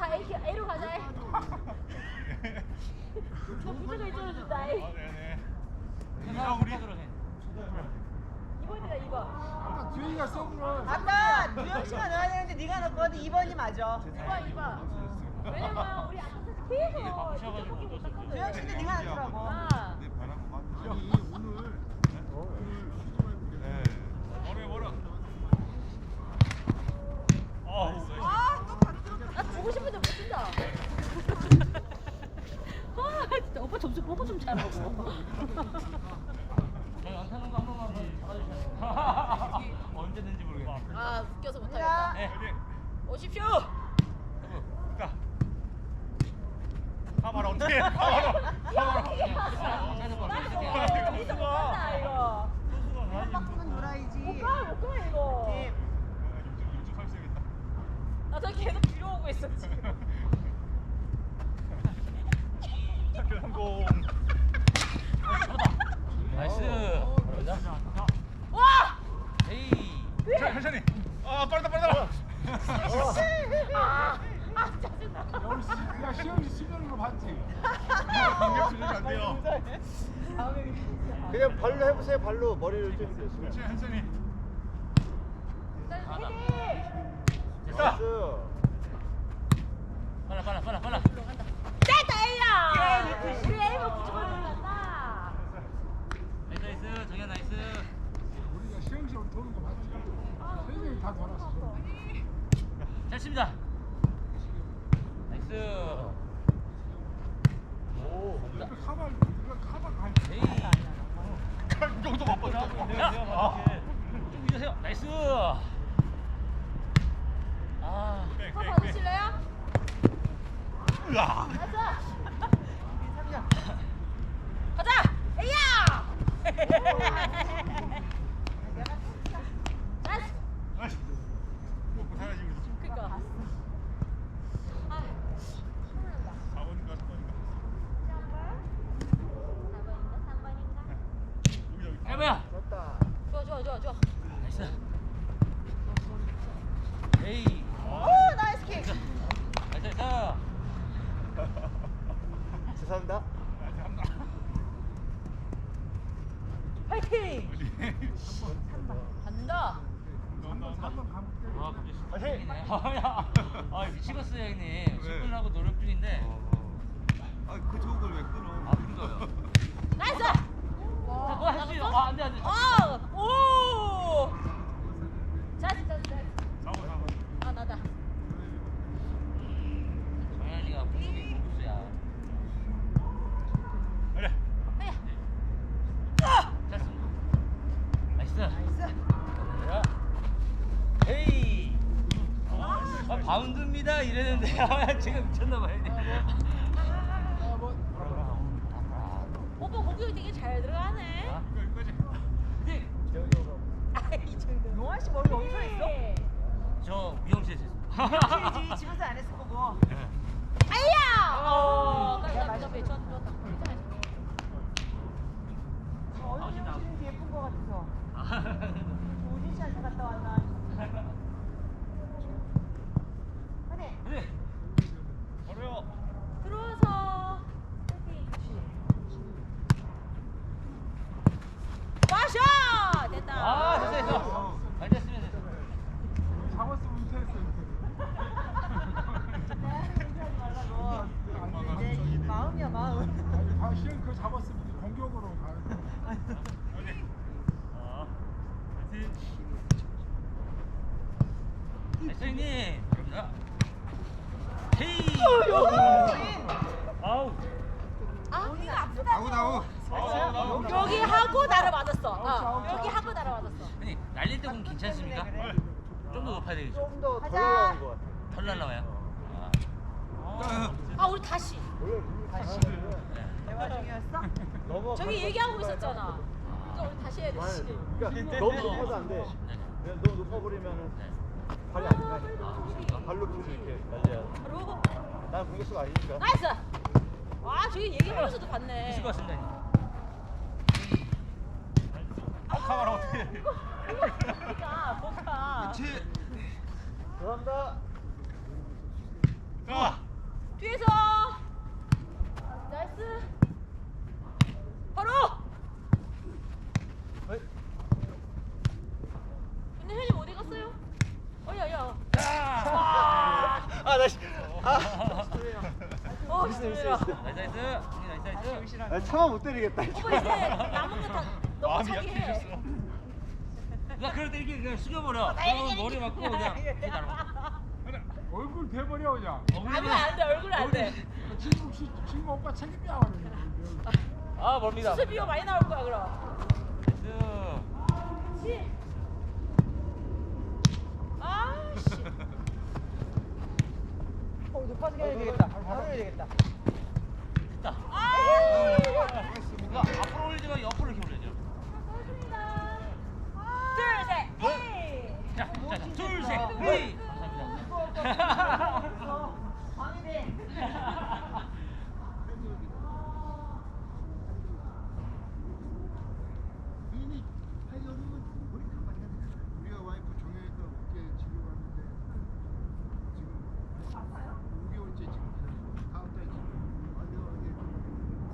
다 A, A로 가자. 저 부재가 있잖아 준다. A. 아, 네네. 자 우리 들어해. 2번이다 2번. 아까 주희가 서브를 아까 누영 씨가 넣어야 되는데 네가 넣었거든 2번이 맞아. 2번 2번. 왜냐면 우리 아까 계속 바쁘셔가지고 포기 수 없어요. 주영 씨는 네가 넣더라고. 아. 내 바람 맞. 아니 오늘 오늘 쉬지 말고 네. 머리 멀어. 아, 있어. 아또 바로 들었다. 나 주고 싶은데 못 준다. 아 진짜 오빠 점수 보고 좀 잘하고. 저희 연타는 거한 번만 받아주세요. 언제든지 모르겠네. 아 웃겨서 못하겠다. 네. 오십시오. 자. 가봐라 어떻게? 가봐라. 가봐라. 나 이거 못한다 이거. 한 바퀴만 놀아야지. 못가 못가 이거. 살수있겠다. 나저 계속 뒤로 오고 있어 지금. 자, 성공. 나이스. 와. 에이. 자, 천천히. 아, 빠르다 빠르다. 아, 아 짜증나. 여기 시- 야 시영 씨 수면인 거 봤지? 관계 수준이 안 돼요. 그냥 발로 해보세요 발로 머리를 좀 천천히 천천히. 됐어. 나이스 빨라 빨라 빨라 빨라. 나이스 나이스 정현 나이스. 우리가 시영 씨 도는 거 봤지? 세 명이 다 돌았어 잘 칩니다. 나이스. 이거 카발 갈 에이. 좀 밀으세요. 나이스. 아. 으아. 가자. A야. 나이스. 아이씨. 먹고 살아야지 그래서. 그니까. 아, 신난다. 4번인가 3번인가. 4번인가? 3번인가? 여기 여기. 해봐요. 됐다 좋아, 좋아, 좋아, 좋아. 나이스. 에이. 오 나이스 킥. 나이스 나이스. 죄송합니다 파이팅! 간다. 온다 온다. 한번 감을게 아 갑자기 화이팅! 술이네. 아야. 아 미치겠어요 형님. 술꾼하고 노력 중인데. 아, 그 좋은 걸 왜 끊어? 아 그거요. 나이스! 자, 그거 할수 있어. 아 안돼 안돼. 어! 오! 잘했어, 잘했어. 4번 4번. 아, 나다. 정현이가 공격이 공수야. 그래. 해야. 됐습니다. 나이스. 나이스. 야. 헤이. 아 바운드입니다 이랬는데 아, 지금 미쳤나봐요. 오빠 공격이 되게 잘 들어가네. 아, 이거 이거지. 네. 아, 이 정도. 용환 씨 머리 엄청 했어? 저 미용실에서 했어요. 실지 집에서 안 했을 거고. 아야! 어, 야, 깜짝이야. 좋았다. 얼굴 맛있다. 좀 예쁜 거 같아서. 아, 우진 씨한테 갔다 왔나? 하네. 네. 어려워. 들어와서. 마셔! 됐다. 아 됐어 됐어. 잘 됐으면 됐어. 잡았으면 은퇴했어 말라고. 엄마가 내 걱정이네. 마음이야 마음. 아니 다 시영 그거 잡았으면 공격으로 가야 돼? 아. 형님. 자. 헤이. 아우. 아, 우리가 아프다. 나우 나우. 여기 하고 나를 맞았어. 어, 여기 하고 나를 맞았어. 형님 날릴 때 보면 괜찮습니까? 좀 더 높아야 되겠죠. 좀더덜 가자. 올라온 것 같아 털 날라와요. 아. 아, 우리 다시. 다시 네. 대화 중이었어? 넘어 저기 얘기하고 있었잖아. 그러니까 우리 다시 해야 돼. 씨. 그러니까 너무 높아도 안돼 네. 그냥 너무 높아 버리면은 네. 발이 안 가니까 발로 푸시 이렇게 날려야 돼 그리고 난 공격수가 아니니까 나이스. 와, 저기 얘기하면서도 봤네. 같습니다. 형님. 아, 가봐라 어떻게? 이거 뭐가 뭐가. 그렇지. 죄송합니다 야. 뒤에서. 나이스. 바로. 근데 현이 어디 갔어요? 어야야. 아, 나 씨. 아. 어, 있어, 있어. 나이스 나이스 나이스 나이스 아, 차마 못 때리겠다. 오빠 이제 남은 거 다 너무 마음이 해. 약해졌어. 나 그럴 때 이렇게 그냥 숙여버려 그러면 머리 맞고 그냥 기다려 얼굴 돼버려 그냥. 안돼 안돼 얼굴 안돼. 친구 씨- 친구 오빠 책임이야. 아 멀미다 수술 비용 많이 나올 거야 그럼. 나이스 씨. 아씨. 어 높아지게 해야 되겠다. 바로 해야 되겠다. 됐다 아. 이거 앞으로 올리지 마 옆으로 이렇게 올려야죠 둘 셋. 에이. 자, 자, 자, 둘, 셋, 헤이. 감사합니다. 방해돼 부인이 한 여름은 머리 가만히 하네. 우리가 와이프 정형외과 어깨 치료 갔는데 지금 5개월째 지금 기다리고 다음 달 지금 완전 이게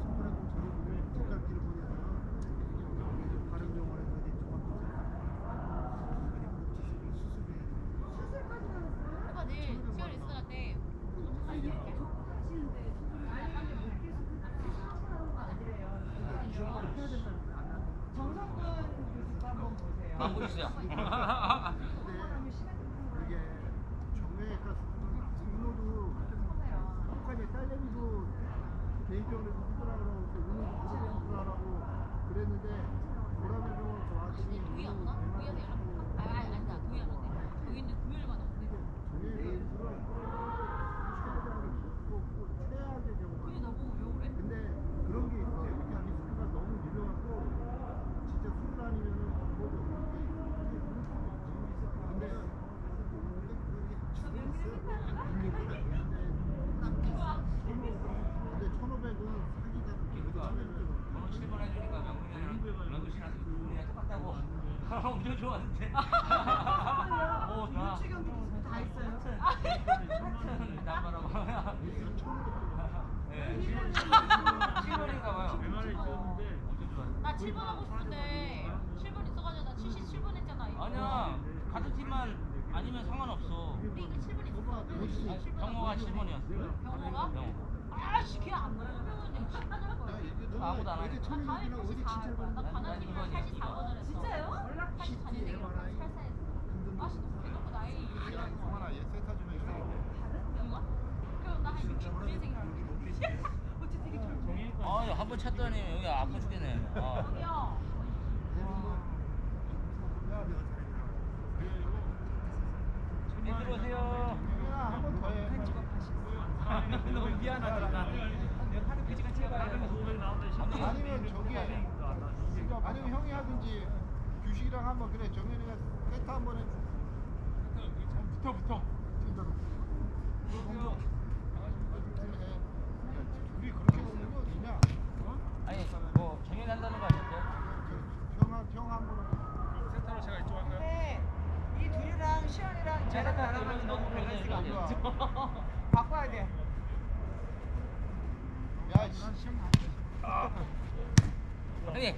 손가락 좀 저려보면 뒷갈기를 보내서 이게 바른 병원에서 이제 종합검사 오빠 내일 시간 있을 때 막고 있어요. 근데 이게 정형외과 등록도 북한에 딸내미도 개인병원에서 수술하라고 그 의무 수술하라고 그랬는데 보라매 병원 와가지고 동의 안 오나? 동의해서 연락. 아 아니 아니다 동의 안 온대. 동의 있는데 금요일만 온대. 그게 너무 왜 그래? 근데 그런 게 있어. 이렇게 하기 수가 너무 밀려갖고 진짜 수술 아니면은 뭐도 이게 이게 근데 근데 1,500은 사기가 번호 7번 해주니까 명훈이는 런던 시나서 우리랑 똑같다고. 엄청 좋았는데. 오, 나. 다 있어요 나가라고. 네, 7번인가 봐요. 엄청 좋았는데. 나 7번 하고 싶은데 7번 있어가지고 나 77번 했잖아. 아니야, 같은 팀만 아니면 상관없어. 우리 이거 7번 있었어. 병모가 7번이었어. 병호가? 병호. 아씨 걔 아무도 안 하니까. 이게 천일이랑 어디 진짜 나난 가나님이랑 이번이야, 84번을 했어. 진짜요? 84년에 이거 살사했어. 아씨 너무 나이 성환아 얘 세타 좀 해줘. 누가? 그럼 나한 69년생이라고. 어째 되게 젊네. 아, 한번 쳤더니 여기 아파 죽겠네. 아. 저기요. 네, 들어오세요. 한번 더 해. 너무 미안하다. 아니면 저기 아니면 형이 하든지 규식이랑 한번 그래 정현이가 세타 한번 해. 붙어 붙어. 우리 그렇게 먹는 거 어디냐? 아니, 뭐 정연이 한다는 거 아니었어요? 형 한번 센터로 제가 이쪽 할까요? 근데 이 둘이랑 쟤랑 나랑 이러면 너무 밸런스가 안. 좋아 바꿔야 돼. 형님,